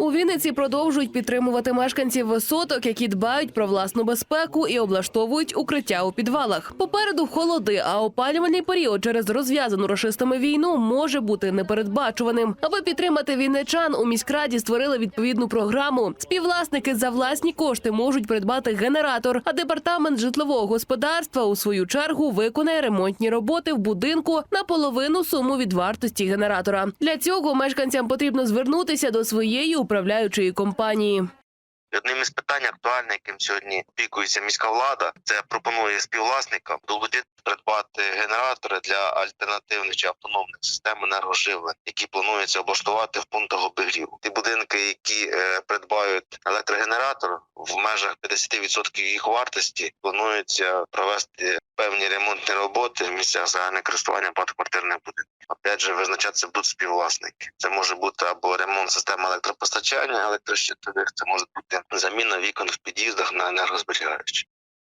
У Вінниці продовжують підтримувати мешканців висоток, які дбають про власну безпеку і облаштовують укриття у підвалах. Попереду холоди, а опалювальний період через розв'язану рашистами війну може бути непередбачуваним. Аби підтримати вінничан, у міськраді створили відповідну програму. Співвласники за власні кошти можуть придбати генератор, а департамент житлового господарства у свою чергу виконає ремонтні роботи в будинку на половину суму від вартості генератора. Для цього мешканцям потрібно звернутися до своєї управляючої компанії. Одним із питань актуальним, яким сьогодні опікується міська влада, це пропонує співвласникам долучити придбати генератори для альтернативних чи автономних систем енергоживлення, які планується облаштувати в пунктах обігріву. Ті будинки, які е, придбають електрогенератор в межах 50% їх вартості, планується провести певні ремонтні роботи в місцях загального користування багатоквартирних. Опять же, визначатися будуть співвласники. Це може бути або ремонт системи електропостачання електрощитових, це може бути заміна вікон в під'їздах на енергозберігаючі.